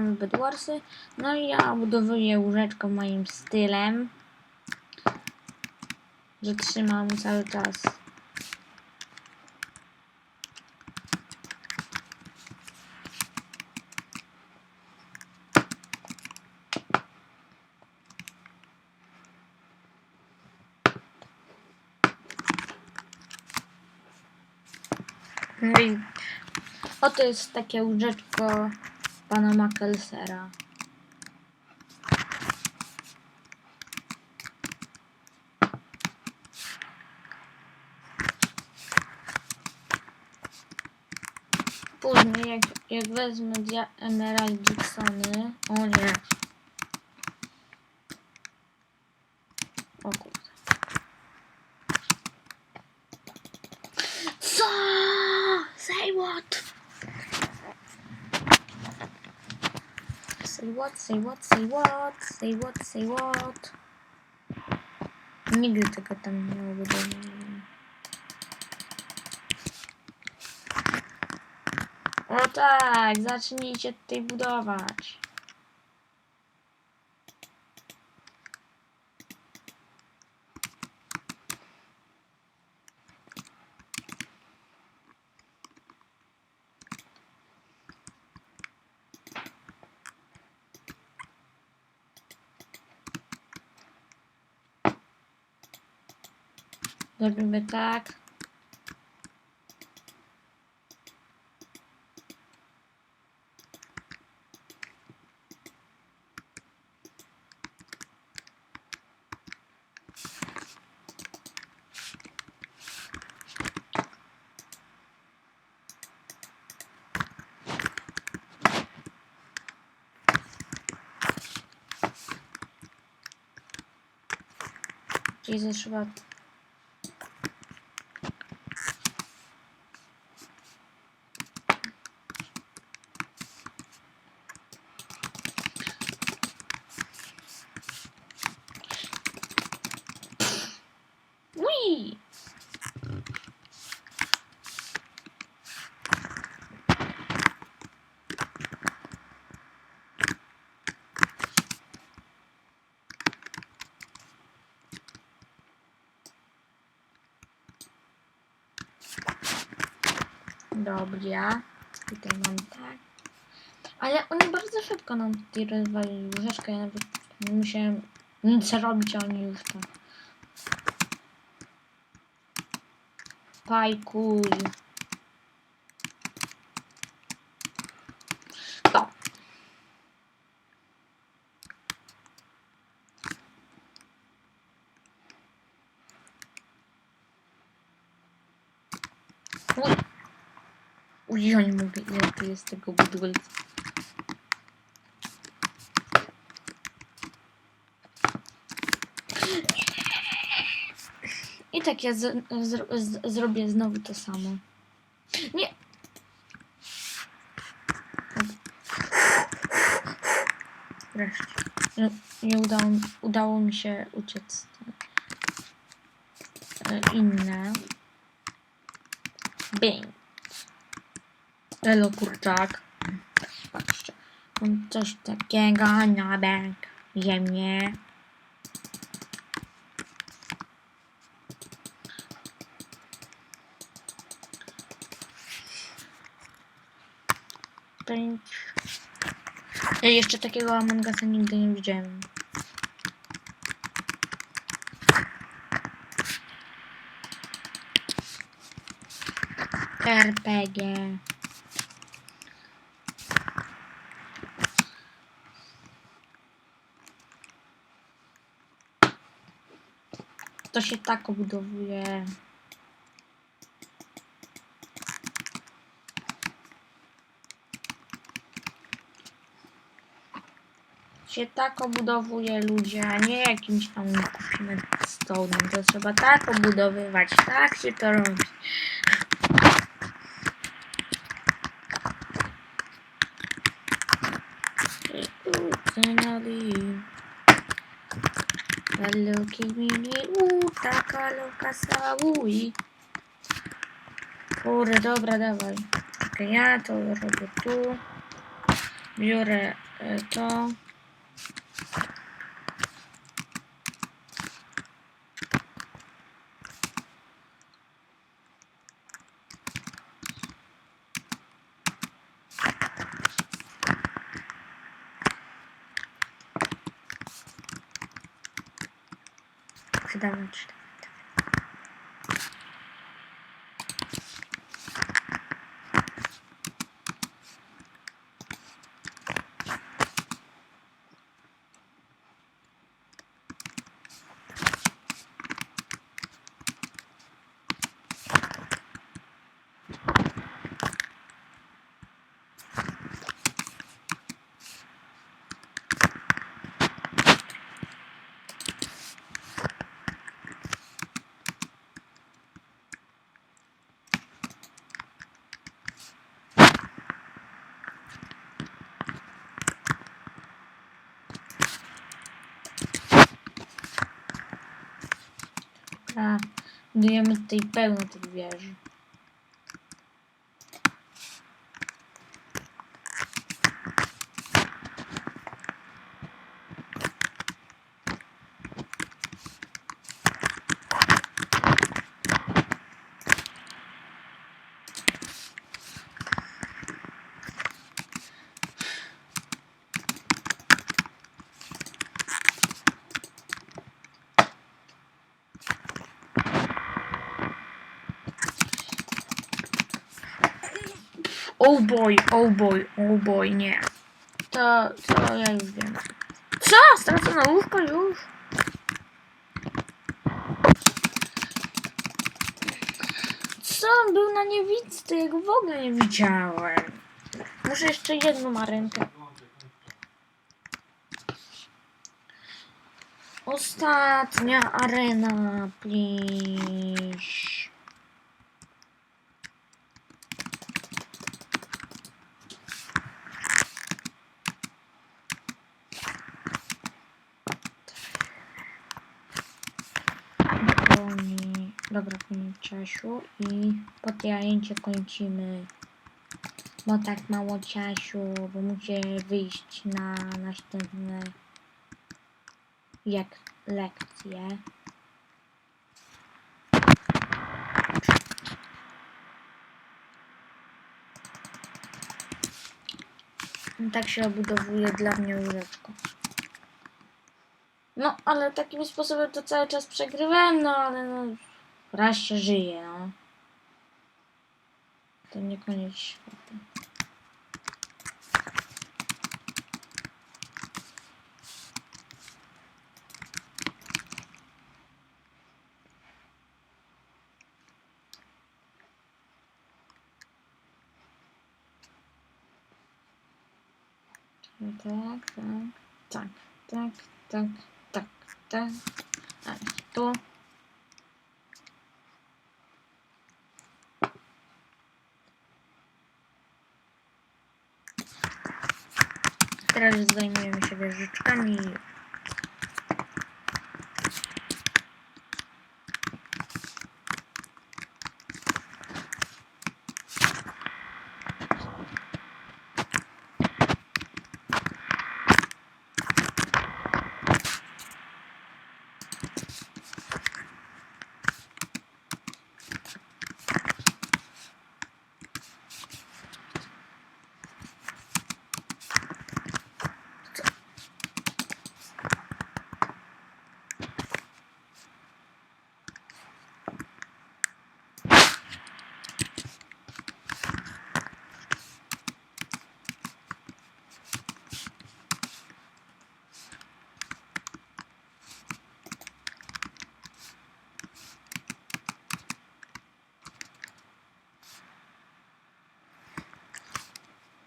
Bedwarsy. No i ja budowuję łóżeczko moim stylem. Że trzymam cały czas. No i oto jest takie łóżeczko pana Makelsera. Później, jak, jak wezmę Emerald Dixony. O nie. O kurde. Co? Say what? Say what, say what, say what, say what, say what. Nigdy tego tam nie obudowałem. O tak, zacznijcie tutaj budować. Zrobimy tak. Jesus, chyba Dobrze. Tutaj mam tak. Ale oni bardzo szybko nam tutaj rozwalili łóżeczkę. Ja nawet nie musiałem nic robić, a oni już to. Pajkuj. To. Uj. Ja nie mogę, ile tu jest tego. I tak ja z, z, z, zrobię znowu to samo. Nie! Wreszcie. Nie, udało, udało mi się uciec. E, Inne. Bing. Elo kurczak. Patrzcie. Mam coś takiego na bank. Ziemię. Ja jeszcze takiego Among Usa nigdy nie widziałem. RPG. To się tak obudowuje. Się tak obudowuje ludzie, a nie jakimś tam kupimy stołem. To trzeba tak obudowywać, tak się to robi. Finally. Hello, kimi u, taka loka sawui. Kurde, dobra, dawaj. Okej, ja to robię tu. Biorę e, to. до свидания. Budujemy tutaj pełno tych wieży. Oh boy, oh boy, oh boy, nie. To, to ja już wiem. Co? Stracona łówka już? Co? Był na niewidce, to ja go w ogóle nie widziałem. Muszę jeszcze jedną marynkę. Ostatnia arena, please. Dobra, koniec Ciasiu i podjęcie kończymy. Bo tak mało Ciasiu, bo muszę wyjść na następne jak lekcje. Tak się obudowuje dla mnie łóżeczko. No, ale takim sposobem to cały czas przegrywałem, no ale no, żyje, no. To nie koniec świata. Tak, tak, tak, tak, tak, tak, tak. A tu. Teraz zajmujemy się wieżyczkami.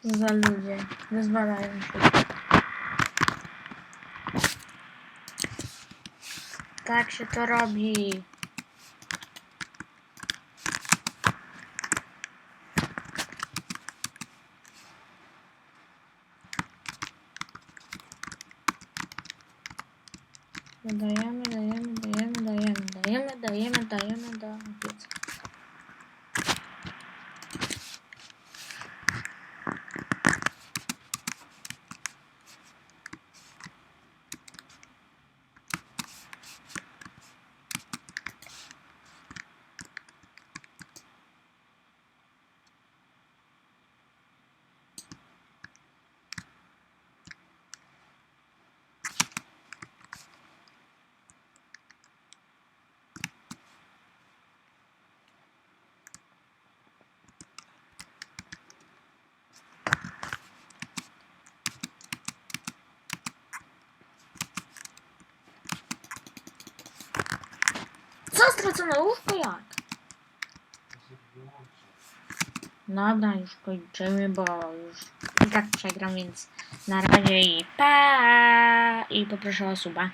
Co za ludzie. Wyzwalają się. Tak się to robi. Dajemy, dajemy, dajemy, dajemy, dajemy, dajemy, dajemy do Co stracone łóżko jak? Dobra, już kończymy, bo już i tak przegram, więc na razie i pa! I poproszę o suba.